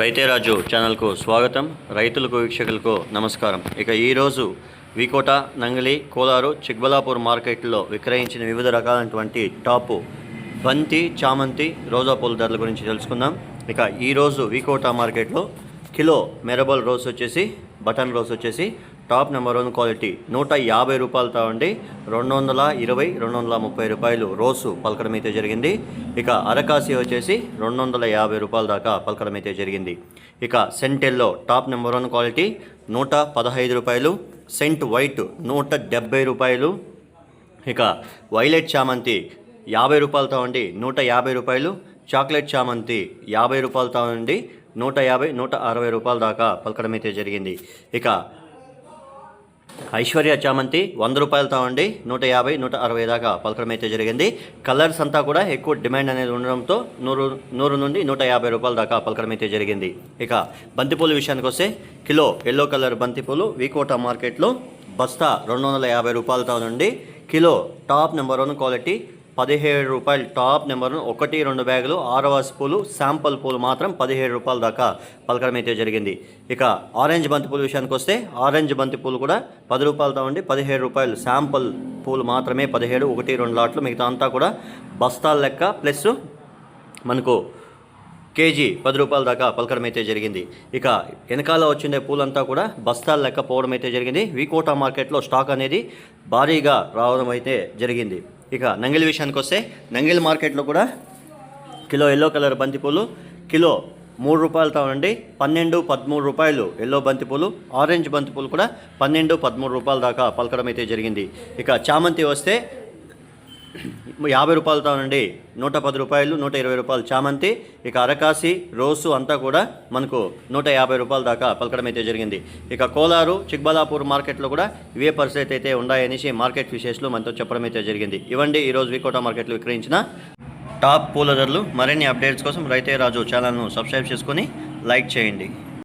రైతేరాజు ఛానల్కు స్వాగతం. రైతులకు వీక్షకులకు నమస్కారం. ఇక ఈరోజు వికోట నంగలి కోలారు చిక్బలాపూర్ మార్కెట్లో విక్రయించిన వివిధ రకాలైనటువంటి టాపు బంతి చామంతి రోజా పూల ధరల గురించి తెలుసుకుందాం. ఇక ఈరోజు వికోట మార్కెట్లో కిలో మెరబల్ రోజ్ వచ్చేసి బటన్ రోజ్ వచ్చేసి టాప్ నెంబర్ వన్ క్వాలిటీ. నూట యాభై రూపాయలతో ఉండి రెండు వందల ఇరవై రెండు వందల ముప్పై రూపాయలు రోజు పలకడం అయితే జరిగింది. ఇక అరకాసి వచ్చేసి రెండు వందల యాభై రూపాయల దాకా పలకడం అయితే జరిగింది. ఇక సెంటెల్లో టాప్ నెంబర్ వన్ క్వాలిటీ నూట పదహైదు రూపాయలు సెంట్ వైట్ నూట డెబ్బై రూపాయలు ఇక వైలెట్ చామంతి యాభై రూపాయలతో ఉండి నూట యాభై రూపాయలు చాక్లెట్ చామంతి యాభై రూపాయలతో ఉండి నూట యాభై నూట అరవై రూపాయల దాకా పలకడం అయితే జరిగింది. ఇక ఐశ్వర్య చామంతి వంద రూపాయలతో ఉండి నూట యాభై నూట అరవై దాకా పలకడం అయితే జరిగింది. కలర్స్ అంతా కూడా ఎక్కువ డిమాండ్ అనేది ఉండడంతో నూరు నూరు నుండి నూట యాభై రూపాయల దాకా పలకడం అయితే జరిగింది. ఇక బంతిపూల విషయానికి వస్తే కిలో ఎల్లో కలర్ బంతిపూలు వీకోట మార్కెట్లో బస్తా రెండు వందల యాభై రూపాయలతో నుండి kilo top number one quality పదిహేడు రూపాయలు టాప్ నెంబర్ ఒకటి రెండు బ్యాగులు ఆరవాస్ పూలు శాంపుల్ పూలు మాత్రం పదిహేడు రూపాయల దాకా పలకడం అయితే జరిగింది. ఇక ఆరెంజ్ బంతి పూల విషయానికి వస్తే ఆరెంజ్ బంతి పూలు కూడా పది రూపాయలతో ఉండి పదిహేడు రూపాయలు శాంపుల్ పూలు మాత్రమే పదిహేడు ఒకటి రెండు లాట్లు మిగతా అంతా కూడా బస్తాల లెక్క. ప్లస్ మనకు కేజీ పది రూపాయల దాకా పలకడం అయితే జరిగింది. ఇక వెనకాల వచ్చిండే పూలంతా కూడా బస్తాలు లెక్క పోవడం అయితే జరిగింది. వికోట మార్కెట్లో స్టాక్ అనేది భారీగా రావడం అయితే జరిగింది. ఇక నంగిలి విషయానికి వస్తే నంగిలి మార్కెట్లో కూడా కిలో ఎల్లో కలర్ బంతిపూలు కిలో మూడు రూపాయలతో ఉండి పన్నెండు పదమూడు రూపాయలు ఎల్లో బంతిపూలు ఆరెంజ్ బంతిపూలు కూడా పన్నెండు పదమూడు రూపాయల దాకా పలకడం అయితే జరిగింది. ఇక చామంతి వస్తే యాభై రూపాయలతో నుండి నూట పది రూపాయలు నూట ఇరవై రూపాయలు చామంతి ఇక అరకాసి రోసు అంతా కూడా మనకు నూట యాభై రూపాయల దాకా పలకడం అయితే జరిగింది. ఇక కోలారు చిక్బలాపూర్ మార్కెట్లో కూడా ఇవే పరిస్థితి అయితే ఉన్నాయనేసి మార్కెట్ విశేషాలు మనతో చెప్పడం అయితే జరిగింది. ఇవ్వండి ఈరోజు వికోటా మార్కెట్లో విక్రయించిన టాప్ పూల ధరలు మరిన్ని అప్డేట్స్ కోసం రైతే రాజు ఛానల్ను సబ్స్క్రైబ్ చేసుకొని లైక్ చేయండి.